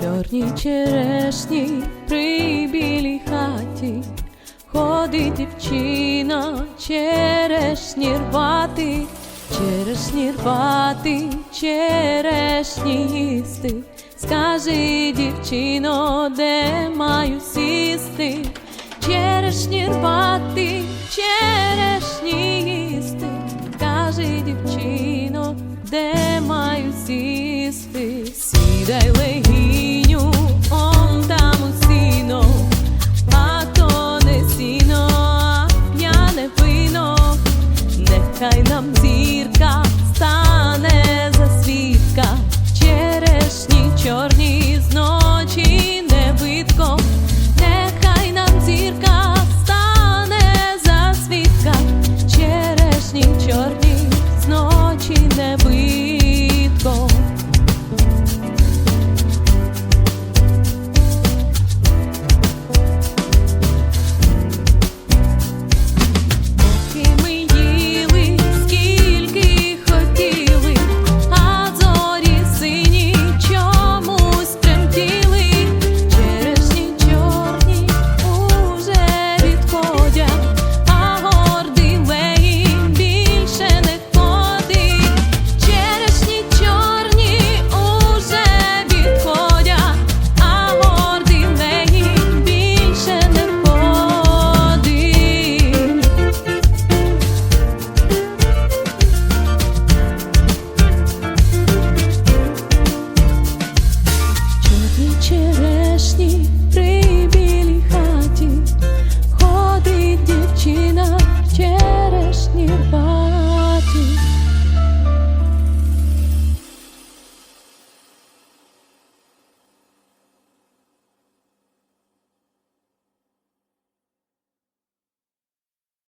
чорній черешні при білій хаті. Ходить дівчина черешні рвати, черешні рвати, черешні їсти. Скажи, дівчино, де маю сісти, черешні рвати, черешні їсти. Скажи, дівчино, де маю сісти, сідай легенько там зірка стане за засвітка черешні чорні з ночі небитко, нехай нам зірка стане за засвітка черешні чорні з ночі небитко. і черешні.